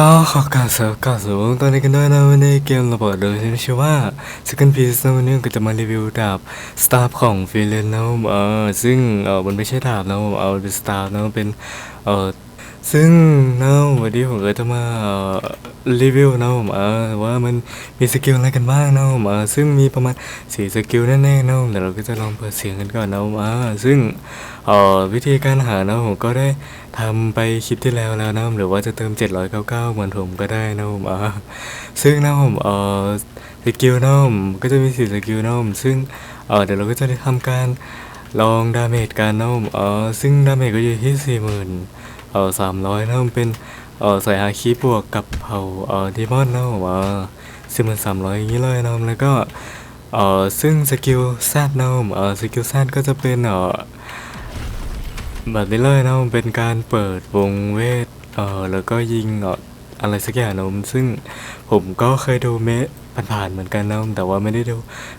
ก็ขอกล่าวสวัสดีก่อนสูงตอนนี้กันด้วยนะวันนี้เกมระเบิดโดยชื่อว่า Second Piece นะวันนี้ก็จะมารีวิวดาบสตาร์ของฟิเลนนะผมเออซึ่งเออมันไม่ใช่ดาบนะผมเอาเป็นสตาร์นะเป็นเออ ซึ่งนะวันนี้ผมก็จะมารีวิวนะผมเออว่ามันมีสกิลอะไรกันบ้างนะผมเออซึ่งมีประมาณสี่สกิลแน่ๆนะผมเดี๋ยวเราก็จะลองเปิดเสียงกันก่อนนะผมเออซึ่งเอ่อวิธีการหานะผมก็ได้ทำไปคลิปที่แล้วแล้วนะหรือว่าจะเติม 799เหมือนผมก็ได้นะผมอ่าซึ่งนะผมเอ่อสกิลนะผมก็จะมีสี่สกิลนะผมซึ่งเอ่อเดี๋ยวเราก็จะได้ทำการลองดาเมจกันนะผมเอ่อซึ่งดาเมจก็อยู่ที่40,000เอ่อ300นะผมเป็นเออใส่ฮาคิบวกกับเผาเออดีมอนนะผมเอ่อ43,300อยอย่างนี้เลยนะแล้วก็เออซึ่งสกิลแซดนะผมเออสกิลแซดก็จะเป็นเออแบบนี้เลยนะมันเป็นการเปิดวงเวทเออแล้วก็ยิงเอออะไรสักอย่างนะผมซึ่งผมก็เคยดูเมะผ่านๆเหมือนกันนะผมแต่ว่าไม่ได้ดู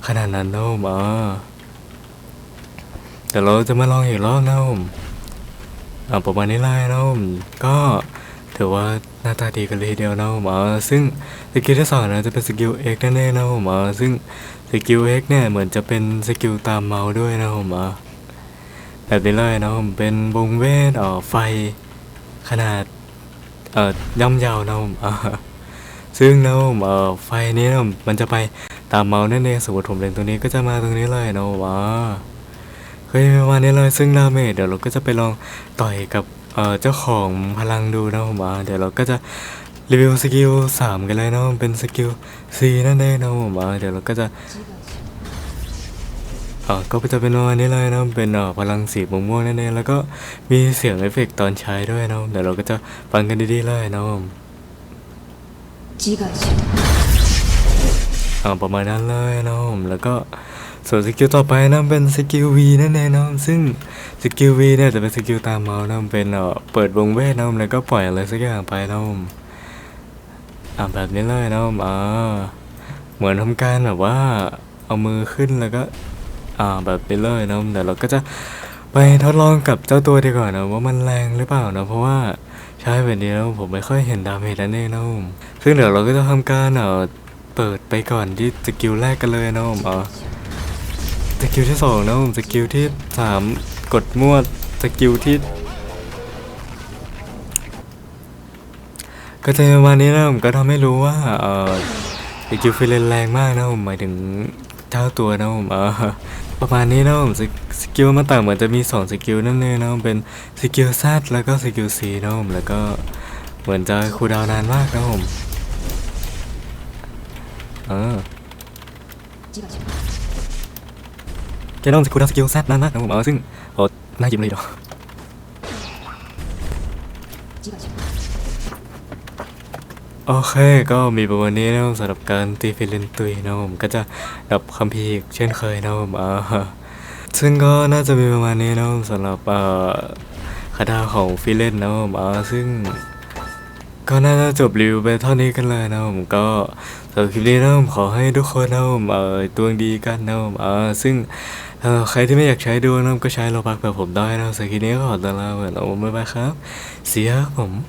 ขนาดนั้นนะผมอ่าแต่เราจะมาลองอีกรอบนะผมอ่า ประมาณนี้เลยนะผมก็ถือว่าหน้าตาดีกันเลยเดียวนะผมาซึ่งสกิลที่สองนะจะเป็นสกิลเอ็กแน่ๆนะผมาซึ่งสกิลเอ็กเนี่ยเหมือนจะเป็นสกิลตามเมาส์ด้วยนะผมอ่าแบบนี้เลยนะผมเป็นวงเวทอ่อไฟขนาดเอ่อย่อมยาวนะผมาซึ่งนะผมเอ่อไฟนี้นะมันจะไปตามเมาส์นั่นเองสมมติผมเล็งตรงนี้ก็จะมาตรงนี้เลยนะผมอ่า ก็ประมาณนี้เลยซึ่งราเมดเดี๋ยวเราก็จะไปลองต่อยกับเจ้าของพลังดูนะผมว่าเดี๋ยวเราก็จะรีวิวสกิลสามกันเลยนะมัเป็นสกิลสี่นั่นเองนะผมว่าเดี๋ยวเราก็จะเออก็จะเป็นประมาณนี้เลยนะเป็นเออพลังสีม่วงนั่นเองแล้วก็มีเสียงเอฟเฟกตอนใช้ด้วยนะเดี๋ยวเราก็จะฟังกันดีๆเลยนะผมเออประมาณนั้นเลยนะผมแล้วก็ ส่วนสกิลต่อไปนะเป็นสกิล V นั่นเองนะซึ่งสกิล V เนี่ยจะเป็นสกิลตามเมาส์นะเป็นเออเปิดวงเวทนะแล้วก็ปล่อยอะไรสักอย่างไปนะผมอ่าแบบนี้เลยนะผมอ่าเหมือนทำการแบบว่าเอามือขึ้นแล้วก็อ่าแบบนี้เลยนะเดี๋ยวเราก็จะไปทดลองกับเจ้าตัวดีกว่านะว่ามันแรงหรือเปล่านะเพราะว่าใช้แบบนี้แล้วผมไม่ค่อยเห็นดาเมจนั่นเองนะผมซึ่งเดี๋ยวเราก็จะทำการเอ่อเปิดไปก่อนที่สกิลแรกกันเลยนะผมเออ สกิลที่สองนะผมสกิลที่สามกดมั่วสกิลที่ ก็จะประมาณนี้นะผมก็ทำให้รู้ว่าเออสกิลฟิเลนแรงมากนะผมหมายถึงเท่าตัวนะผมเออประมาณนี้นะผมสกสกิลมันต่างเหมือนจะมีสองสกิลนั่นเองนะผมเป็นสกิล Z แล้วก็สกิล C นะผมแล้วก็เหมือนจะคูดาวน์นานมากนะผมเออ จะต้องสกิลทั้สกิลแซดนั่นนะครัผมเอาซึ่งโอ้น่าจิ้มเลยดอกโอเคก็มีประมาณนี้นะสำหรับการตีฟิลินตุยนะผมก็จะดับคัมภีร์อีกเช่นเคยนะผมเออซึ่งก็น่าจะมีประมาณนี้นะสำหรับเอ่าคาถาของฟิเลนนะผมเออซึ่งก็น่าจะจบรีวิวไปเท่านี้กันเลยนะผมก็สำหรับคลิปนี้นะผมขอให้ทุกคนนะผมเออดวงดีกันนะผมเออซึ่ง เออใครที่ไม่อยากใช้ดวงนะก็ใช้โลบักแบบผมได้นะสักทีนี้ก็ขอตัวลาไปแล้วบ๊ายบายครับ เสียผม